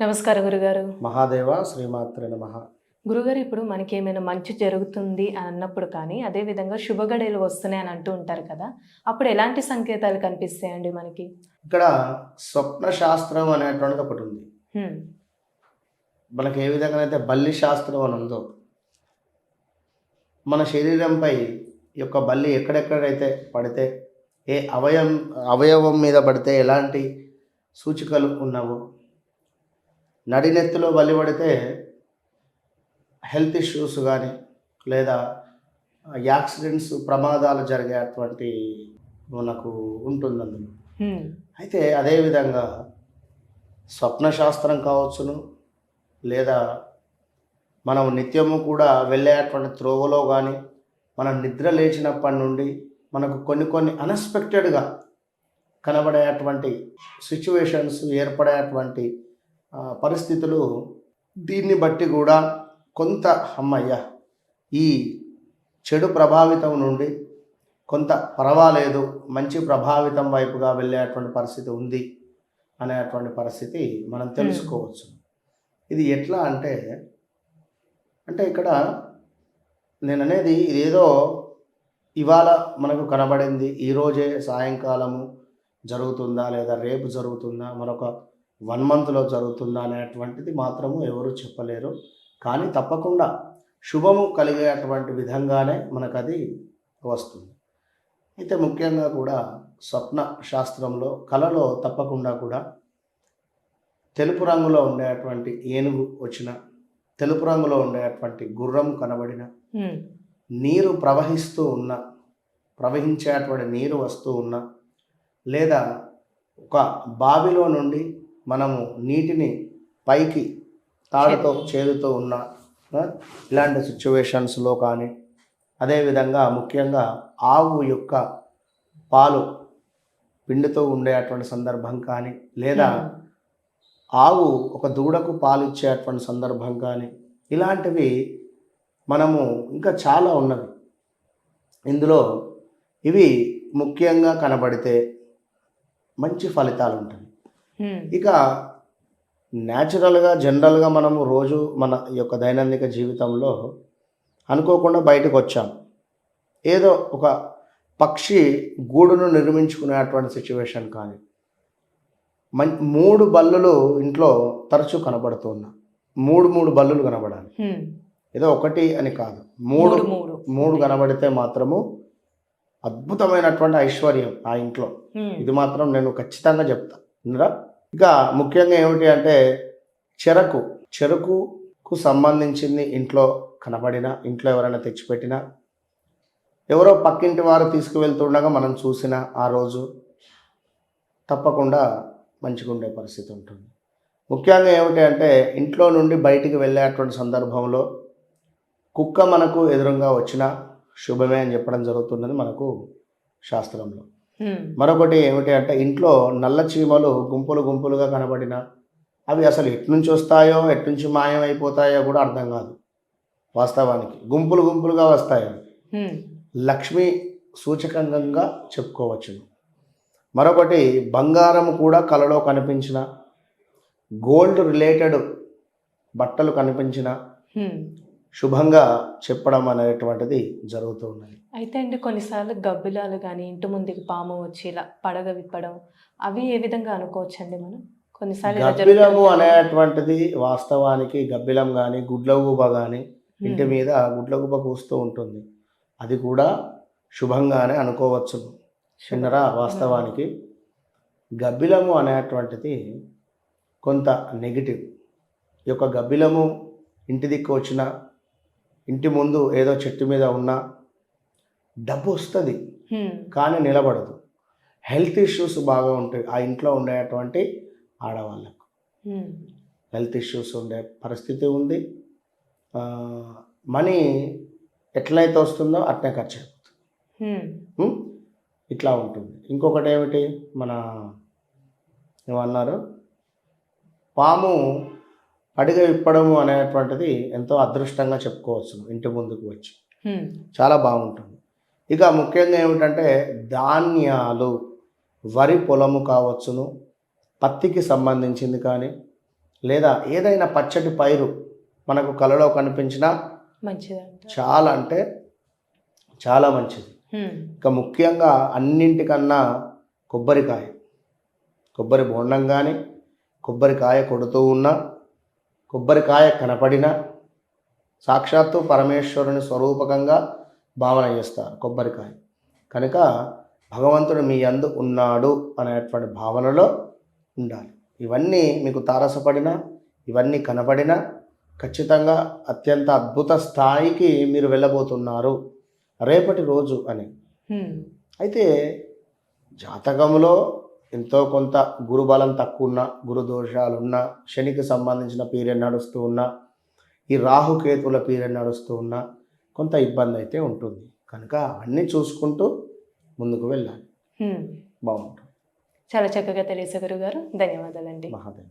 నమస్కారం గురుగారు. మహాదేవ శ్రీమాత్రే నమ. గురుగారు ఇప్పుడు మనకి ఏమైనా మంచి జరుగుతుంది అని అన్నప్పుడు కానీ అదే విధంగా శుభగడియలు వస్తున్నాయి అని అంటూ ఉంటారు కదా అప్పుడు ఎలాంటి సంకేతాలు కనిపిస్తాయండి మనకి? ఇక్కడ స్వప్న శాస్త్రం అనేటువంటిది ఒకటి ఉంది. మనకి ఏ విధంగానైతే బల్లి శాస్త్రం అని ఉందో మన శరీరంపై యొక్క బల్లి ఎక్కడెక్కడైతే పడితే ఏ అవయం అవయవం మీద పడితే ఎలాంటి సూచికలు ఉన్నవో నడినెత్తిలో బలి పడితే హెల్త్ ఇష్యూస్ కానీ లేదా యాక్సిడెంట్స్ ప్రమాదాలు జరిగేటువంటి మనకు ఉంటుంది అందులో. అయితే అదేవిధంగా స్వప్నశాస్త్రం కావచ్చును లేదా మనం నిత్యము కూడా వెళ్ళేటువంటి త్రోవలో కానీ మనం నిద్ర లేచినప్పటి నుండి మనకు కొన్ని కొన్ని అన్ఎక్స్పెక్టెడ్గా కనబడేటువంటి సిచ్యువేషన్స్ ఏర్పడేటువంటి పరిస్థితులు దీన్ని బట్టి కూడా కొంత అమ్మయ్య ఈ చెడు ప్రభావితం నుండి కొంత పర్వాలేదు మంచి ప్రభావితం వైపుగా వెళ్ళేటువంటి పరిస్థితి ఉంది అనేటువంటి పరిస్థితి మనం తెలుసుకోవచ్చు. ఇది ఎట్లా అంటే అంటే ఇక్కడ నేను అనేది ఇదేదో ఇవాళ మనకు కనబడింది ఈరోజే సాయంకాలము జరుగుతుందా లేదా రేపు జరుగుతుందా మరొక వన్ మంత్లో జరుగుతుందా అనేటువంటిది మాత్రము ఎవరు చెప్పలేరు కానీ తప్పకుండా శుభము కలిగేటువంటి విధంగానే మనకు అది వస్తుంది అయితే ముఖ్యంగా కూడా స్వప్న శాస్త్రంలో కళలో తప్పకుండా కూడా తెలుపు రంగులో ఉండేటువంటి ఏనుగు వచ్చిన తెలుపు రంగులో ఉండేటువంటి గుర్రం కనబడిన. నీరు ప్రవహిస్తూ ఉన్న ప్రవహించేటువంటి నీరు వస్తూ ఉన్న లేదా ఒక బావిలో నుండి మనము నీటిని పైకి తాడుతో చేదుతూ ఉన్న ఇలాంటి సిచ్యువేషన్స్లో కానీ అదేవిధంగా ముఖ్యంగా ఆవు యొక్క పాలు పిండితో ఉండేటువంటి సందర్భం కానీ లేదా. ఆవు ఒక దూడకు పాలు ఇచ్చేటువంటి సందర్భం కానీ ఇలాంటివి మనము ఇంకా చాలా ఉన్నవి ఇందులో ఇవి ముఖ్యంగా కనబడితే మంచి ఫలితాలు ఉంటాయి. ఇక న్యాచురల్గా జనరల్గా మనము రోజు మన ఈ యొక్క దైనందిక జీవితంలో అనుకోకుండా బయటకు వచ్చాం. ఏదో ఒక పక్షి గూడును నిర్మించుకునేటువంటి సిచ్యువేషన్ కానీ మం మూడు బల్లులు ఇంట్లో తరచూ కనబడుతున్నా. మూడు మూడు బల్లులు కనబడాలి. హ్మ్. ఏదో ఒకటి అని కాదు. మూడు మూడు మూడు. కనబడితే మాత్రము అద్భుతమైనటువంటి ఐశ్వర్యం ఆ ఇంట్లో. ఇది మాత్రం నేను ఖచ్చితంగా చెప్తా. వినరా ఇంకా ముఖ్యంగా ఏమిటి అంటే చెరకు. చెరుకుకు సంబంధించింది ఇంట్లో కనబడిన ఇంట్లో ఎవరైనా తెచ్చిపెట్టినా ఎవరో పక్కింటి వారు తీసుకువెళ్తుండగా మనం చూసిన ఆ రోజు తప్పకుండా మంచిగా ఉండే పరిస్థితి ఉంటుంది. ముఖ్యంగా ఏమిటి అంటే ఇంట్లో నుండి బయటికి వెళ్ళేటువంటి సందర్భంలో కుక్క మనకు ఎదురుగా వచ్చినా శుభమే అని చెప్పడం జరుగుతున్నది మనకు శాస్త్రంలో. మరొకటి ఏమిటి అంటే ఇంట్లో నల్ల చీమలు గుంపులు గుంపులుగా కనబడిన అవి అసలు ఎట్నుంచి వస్తాయో ఎట్నుంచి మాయం అయిపోతాయో కూడా అర్థం కాదు వాస్తవానికి గుంపులు గుంపులుగా వస్తాయి. లక్ష్మి సూచకంగా చెప్పుకోవచ్చు మరొకటి బంగారం కూడా కలలో కనిపించిన గోల్డ్ రిలేటెడ్ బట్టలు కనిపించిన. శుభంగా చెప్పడం అనేటువంటిది జరుగుతూ ఉన్నది. అయితే అండి కొన్నిసార్లు గబ్బిలాలు కానీ ఇంటి ముందుకి పాము వచ్చి ఇలా పడగ విప్పడం అవి ఏ విధంగా అనుకోవచ్చండి మనం? కొన్నిసార్లు ఇలా గబ్బిలము. అనేటువంటిది వాస్తవానికి గబ్బిలం కానీ గుడ్లగూబ కానీ ఇంటి. మీద గుడ్లగూబ కూస్తూ ఉంటుంది. అది కూడా శుభంగానే అనుకోవచ్చు చిన్నరా వాస్తవానికి గబ్బిలము అనేటువంటిది కొంత నెగిటివ్. ఈ యొక్క గబ్బిలము ఇంటి దిక్కు వచ్చిన ఇంటి ముందు ఏదో చెట్టు మీద ఉన్నా డబ్బు వస్తుంది. కానీ నిలబడదు. హెల్త్ ఇష్యూస్ బాగా ఉంటాయి. ఆ ఇంట్లో ఉండేటువంటి ఆడవాళ్ళకు. హెల్త్ ఇష్యూస్ ఉండే పరిస్థితి ఉంది. మనీ ఎట్లయితే వస్తుందో అట్నే ఖర్చు అయిపోతుంది? ఇట్లా ఉంటుంది. ఇంకొకటి ఏమిటి మన ఏమన్నారు? పాము పడిగ విప్పడము అనేటువంటిది ఎంతో అదృష్టంగా చెప్పుకోవచ్చు ఇంటి ముందుకు వచ్చి. చాలా బాగుంటుంది. ఇక ముఖ్యంగా ఏమిటంటే ధాన్యాలు వరి పొలము కావచ్చును పత్తికి సంబంధించింది కానీ లేదా ఏదైనా పచ్చటి పైరు మనకు కలలో కనిపించినా చాలా అంటే చాలా మంచిది. ఇక ముఖ్యంగా అన్నింటికన్నా కొబ్బరికాయ. కొబ్బరి బొండం కానీ కొబ్బరికాయ కొడుతూ ఉన్నా కొబ్బరికాయ కనపడినా సాక్షాత్తు పరమేశ్వరుని స్వరూపకంగా భావన చేస్తారు కొబ్బరికాయ. కనుక భగవంతుడు మీ అందు ఉన్నాడు అనేటువంటి భావనలో ఉండాలి. ఇవన్నీ మీకు తారసపడినా ఇవన్నీ కనపడినా ఖచ్చితంగా అత్యంత అద్భుత స్థాయికి మీరు వెళ్ళబోతున్నారు రేపటి రోజు అని. అయితే జాతకంలో ఎంతో కొంత గురుబలం తక్కువ ఉన్న గురు దోషాలు ఉన్న శనికి సంబంధించిన పీరియడ్ నడుస్తూ ఉన్న ఈ రాహుకేతుల పీరియడ్ నడుస్తూ ఉన్న కొంత ఇబ్బంది అయితే ఉంటుంది. కనుక అన్నీ చూసుకుంటూ ముందుకు వెళ్ళాలి. బాగుంటుంది. చాలా చక్కగా తెలియసే గురుగారు. ధన్యవాదాలండి. మహాదేవ.